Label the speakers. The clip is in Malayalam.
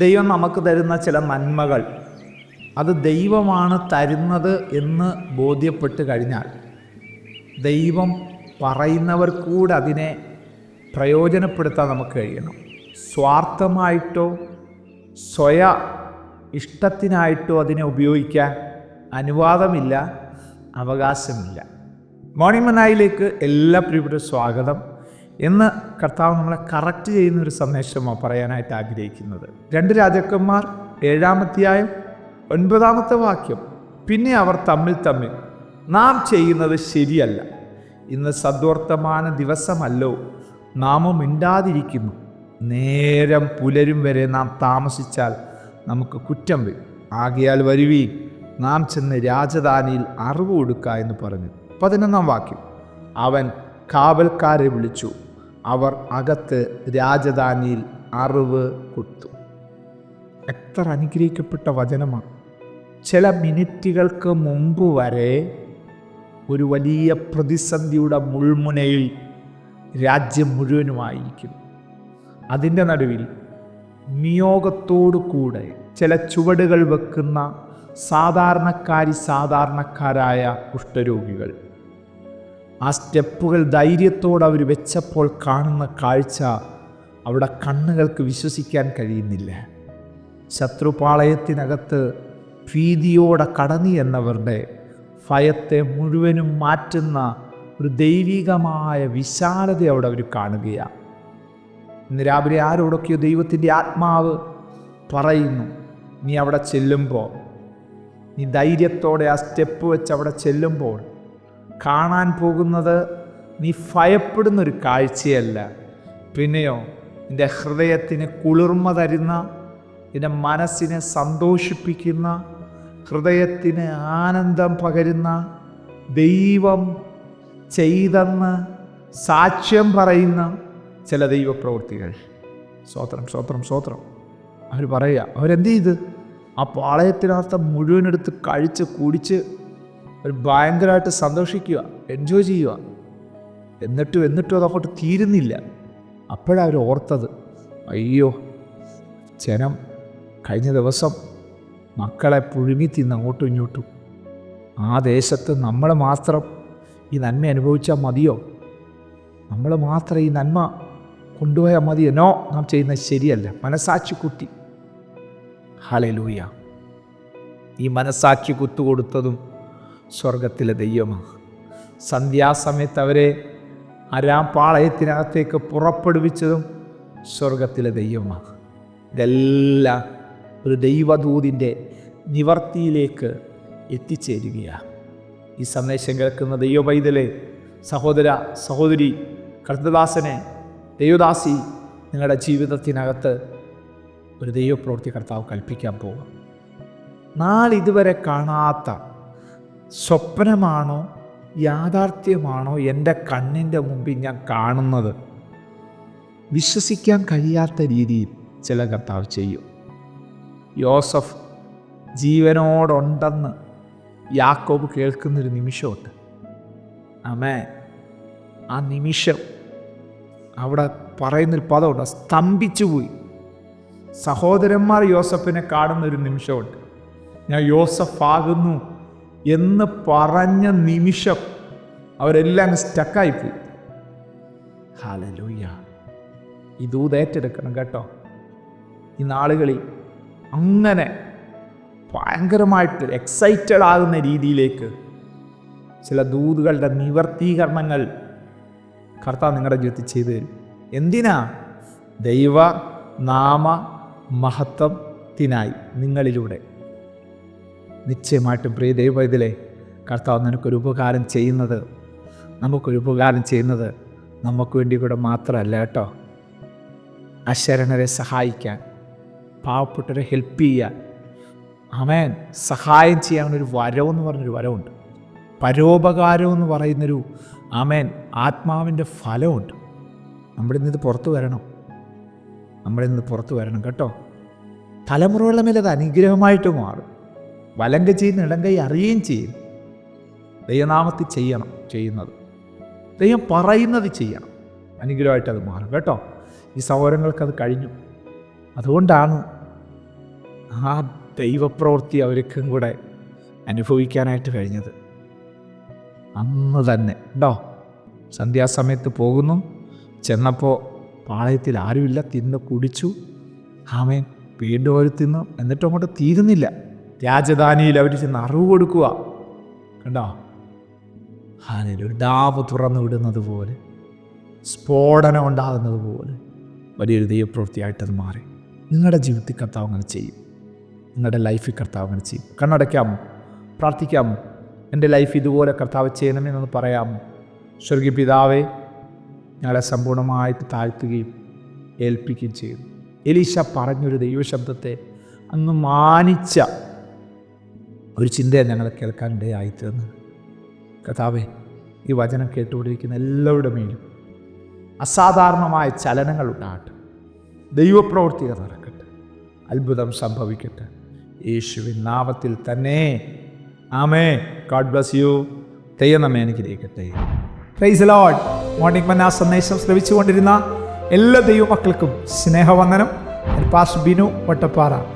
Speaker 1: ദൈവം നമുക്ക് തരുന്ന ചില നന്മകൾ. അത് ദൈവമാണ് തരുന്നത് എന്ന് ബോധ്യപ്പെട്ട് കഴിഞ്ഞാൽ ദൈവം പറയുന്നവർ കൂടെ അതിനെ പ്രയോജനപ്പെടുത്താൻ നമുക്ക് കഴിയണം. സ്വാർത്ഥമായിട്ടോ സ്വയ ഇഷ്ടത്തിനായിട്ടോ അതിനെ ഉപയോഗിക്കാൻ അനുവാദമില്ല അവകാശമില്ല. മോർണിംഗ് മനായിലേക്ക് എല്ലാ പ്രിയപ്പെട്ട സ്വാഗതം. എന്ന് കർത്താവ് നമ്മളെ കറക്റ്റ് ചെയ്യുന്ന ഒരു സന്ദേശമാണ് പറയാനായിട്ട് ആഗ്രഹിക്കുന്നത്. രണ്ട് രാജാക്കന്മാർ ഏഴാമധ്യായം ഒൻപതാമത്തെ വാക്യം. പിന്നെ അവർ തമ്മിൽ തമ്മിൽ നാം ചെയ്യുന്നത് ശരിയല്ല. ഇന്ന് സദ്വർത്തമാന ദിവസമല്ലോ. നാമം മിണ്ടാതിരിക്കുന്നു. നേരം പുലരും വരെ നാം താമസിച്ചാൽ നമുക്ക് കുറ്റം വരും. ആകയാൽ വരുവീൻ. നാം ചെന്ന് രാജധാനിയിൽ അറിവ് കൊടുക്ക എന്ന് പറഞ്ഞു. പതിനൊന്നാം വാക്യം. അവൻ കാവൽക്കാരെ വിളിച്ചു. അവർ രാജധാനിയിൽ അറിവ് കൊടുത്തു എത്ര അനുഗ്രഹിക്കപ്പെട്ട വചനമാണ് ചില മിനിറ്റുകൾക്ക് മുമ്പ് വരെ ഒരു വലിയ പ്രതിസന്ധിയുടെ മുൾമുനയിൽ രാജ്യം മുഴുവനുമായിരിക്കുന്നു. അതിന്റെ നടുവിൽ നിയോഗത്തോടു കൂടെ ചില ചുവടുകൾ വെക്കുന്ന സാധാരണക്കാരി സാധാരണക്കാരായ കുഷ്ഠരോഗികൾ. ആ സ്റ്റെപ്പുകൾ ധൈര്യത്തോടെ അവർ വെച്ചപ്പോൾ കാണുന്ന കാഴ്ച അവിടെ കണ്ണുകൾക്ക് വിശ്വസിക്കാൻ കഴിയുന്നില്ല. ശത്രുപാളയത്തിനകത്ത് ഭീതിയോടെ കടന്നു എന്നവരുടെ ഭയത്തെ മുഴുവനും മാറ്റുന്ന ഒരു ദൈവികമായ വിശാലത അവിടെ അവർ കാണുകയാണ് ഇന്ന് രാവിലെ ആരോടൊക്കെയോ ദൈവത്തിന്റെ ആത്മാവ് പറയുന്നു നീ അവിടെ ചെല്ലുമ്പോൾ നീ ധൈര്യത്തോടെ ആ സ്റ്റെപ്പ് വെച്ച് അവിടെ ചെല്ലുമ്പോൾ കാണാൻ പോകുന്നത് നീ ഭയപ്പെടുന്നൊരു കാഴ്ചയല്ല. പിന്നെയോ നിന്റെ ഹൃദയത്തിന് കുളിർമ തരുന്ന നിന്റെ മനസ്സിനെ സന്തോഷിപ്പിക്കുന്ന ഹൃദയത്തിന് ആനന്ദം പകരുന്ന ദൈവം ചെയ്തെന്ന് സാക്ഷ്യം പറയുന്ന ചില ദൈവപ്രവൃത്തികൾ. സ്വോത്രം സ്വോത്രം സ്വോത്രം അവർ പറയുക അവരെന്ത് ചെയ്ത്? ആ പാളയത്തിനകത്ത് മുഴുവനെടുത്ത് കഴിച്ച് കുടിച്ച് അവർ ഭയങ്കരമായിട്ട് സന്തോഷിക്കുക എൻജോയ് ചെയ്യുക. എന്നിട്ടും എന്നിട്ടും അതങ്ങോട്ട് തീരുന്നില്ല. അപ്പോഴാണ് അവർ ഓർത്തത് അയ്യോ ജനം കഴിഞ്ഞ ദിവസം മക്കളെ പുഴുങ്ങി തിന്ന് അങ്ങോട്ടും ഇങ്ങോട്ടും. ആ ദേശത്ത് നമ്മൾ മാത്രം ഈ നന്മ അനുഭവിച്ചാൽ മതിയോ? നമ്മൾ മാത്രം ഈ നന്മ കൊണ്ടുപോയാൽ മതിയോ? നോ നാം ചെയ്യുന്നത് ശരിയല്ല. മനസാക്ഷി കുത്തി. ഹലലൂയ ഈ മനസാക്ഷി കുത്തുകൊടുത്തതും സ്വർഗത്തിലെ ദൈവമാണ് സന്ധ്യാസമയത്ത് അവരെ അരാപാളയത്തിനകത്തേക്ക് പുറപ്പെടുവിച്ചതും സ്വർഗത്തിലെ ദൈവമാണ് ഇതെല്ലാം ഒരു ദൈവദൂതിന്റെ നിവർത്തിയിലേക്ക് എത്തിച്ചേരുകയാണ് ഈ സന്ദേശം കേൾക്കുന്ന ദൈവപൈതലെ സഹോദര സഹോദരി കർത്തദാസനെ ദൈവദാസി നിങ്ങളുടെ ജീവിതത്തിനകത്ത് ഒരു ദൈവപ്രവൃത്തി കർത്താവ് കൽപ്പിക്കാൻ പോകും നാളിതുവരെ കാണാത്ത സ്വപ്നമാണോ യാഥാർത്ഥ്യമാണോ എന്റെ കണ്ണിന്റെ മുമ്പിൽ ഞാൻ കാണുന്നത്? വിശ്വസിക്കാൻ കഴിയാത്ത രീതിയിൽ ചില കർത്താവ് ചെയ്യും. യോസഫ് ജീവനോടുണ്ടെന്ന് യാക്കോബ് കേൾക്കുന്നൊരു നിമിഷമുണ്ട്. അമേ ആ നിമിഷം അവിടെ പറയുന്നൊരു പദമുണ്ട്. സ്തംഭിച്ചു പോയി സഹോദരന്മാർ യോസഫിനെ കാണുന്നൊരു നിമിഷമുണ്ട്. ഞാൻ യോസഫ് ആകുന്നു എന്ന് പറഞ്ഞ നിമിഷം അവരെല്ലാം സ്റ്റക്കായിപ്പോയി ഹാലലൂയ്യ ദൂത് ഏറ്റെടുക്കണം കേട്ടോ. ഈ നാളുകളിൽ അങ്ങനെ ഭയങ്കരമായിട്ട് എക്സൈറ്റഡ് ആകുന്ന രീതിയിലേക്ക് ചില ദൂതുകളുടെ നിവർത്തീകരണങ്ങൾ കർത്താവ് നിങ്ങളുടെ ജീവിതത്തിൽ ചെയ്തു തരും. എന്തിനാ? ദൈവ നാമ മഹത്വത്തിനായി നിങ്ങളിലൂടെ. നിശ്ചയമായിട്ടും പ്രിയ ദൈവ ഇതിലെ കർത്താവ് നിനക്കൊരു ഉപകാരം ചെയ്യുന്നത് നമുക്കൊരു ഉപകാരം ചെയ്യുന്നത് നമുക്ക് വേണ്ടി കൂടെ മാത്രമല്ല കേട്ടോ. അശരണരെ സഹായിക്കാൻ പാവപ്പെട്ടവരെ ഹെൽപ്പ് ചെയ്യാൻ അവൻ സഹായം ചെയ്യാനൊരു വരവെന്ന് പറഞ്ഞൊരു വരവുണ്ട്. പരോപകാരം എന്ന് പറയുന്നൊരു ആമേൻ ആത്മാവിന്റെ ഫലമുണ്ട് നമ്മുടെ നിന്ന് ഇത് പുറത്തു വരണം. നമ്മുടെ നിന്ന് പുറത്തു വരണം കേട്ടോ. തലമുറകളുടെ മേലെ അത് അനുഗ്രഹമായിട്ട് മാറും. വലങ്ക ഇടങ്കൈ അറിയുകയും ചെയ്യും. ദൈവനാമത്തിൽ ചെയ്യണം ചെയ്യുന്നത്. ദൈവം പറയുന്നത് ചെയ്യണം. അനുഗ്രഹമായിട്ട് അത് മാറും. കേട്ടോ? ഈ സഹോദരങ്ങൾക്ക് അത് കഴിഞ്ഞു. അതുകൊണ്ടാണ് ആ ദൈവപ്രവൃത്തി അവർക്കും കൂടെ അനുഭവിക്കാനായിട്ട് കഴിഞ്ഞത്. അന്ന് തന്നെ. ഉണ്ടോ സന്ധ്യാസമയത്ത് പോകുന്നു. ചെന്നപ്പോൾ പാളയത്തിൽ ആരുമില്ല. തിന്ന് കുടിച്ചു. ആമേൻ. വീണ്ടും അവർ തിന്നു. എന്നിട്ടും അങ്ങോട്ട് തീരുന്നില്ല. രാജധാനിയിൽ അവർ ചെന്ന് അറിവ് കൊടുക്കുക. കണ്ടോ? ഹാനിലൊരു ഡാവ് തുറന്നു വിടുന്നത് പോലെ സ്ഫോടനം ഉണ്ടാകുന്നത് പോലെ വലിയൊരു ദൈവപ്രവൃത്തിയായിട്ടത് മാറി. നിങ്ങളുടെ ജീവിതത്തിൽ കർത്താവ് അങ്ങനെ ചെയ്യും. നിങ്ങളുടെ ലൈഫിൽ കർത്താവ് അങ്ങനെ ചെയ്യും. കണ്ണടയ്ക്കാമോ പ്രാർത്ഥിക്കാമോ എന്റെ ലൈഫ് ഇതുപോലെ കർത്താവ് ചെയ്യണമെന്നൊന്ന് പറയാമോ സ്വർഗീയ പിതാവേ ഞങ്ങളെ സമ്പൂർണമായിട്ട് താഴ്ത്തുകയും ഏൽപ്പിക്കുകയും ചെയ്തു എലീശ പറഞ്ഞൊരു ദൈവശബ്ദത്തെ അങ്ങ് മാനിച്ച ഒരു ചിന്തയെ ഞങ്ങളെ കേൾക്കാൻ ഇടയായി തീർന്നത് കഥാവേ ഈ വചനം കേട്ടുകൊണ്ടിരിക്കുന്ന എല്ലാവരുടെ മേലും അസാധാരണമായ ചലനങ്ങൾ ഉണ്ടാകട്ടെ. ദൈവപ്രവൃത്തികൾ നടക്കട്ടെ. അത്ഭുതം സംഭവിക്കട്ടെ. യേശുവിൻ നാമത്തിൽ തന്നെ. ആമേ ഗാഡ് ബ്ലസ് യു. തെയ്യണമേ അനുഗ്രഹിക്കട്ടെ. പ്രൈസ് ലോഡ് മോർണിംഗ് മന്ന സന്ദേശം ശ്രമിച്ചുകൊണ്ടിരുന്ന എല്ലാ ദൈവമക്കൾക്കും സ്നേഹവന്ദനം. പാസ് ബിനു വട്ടപ്പാറ.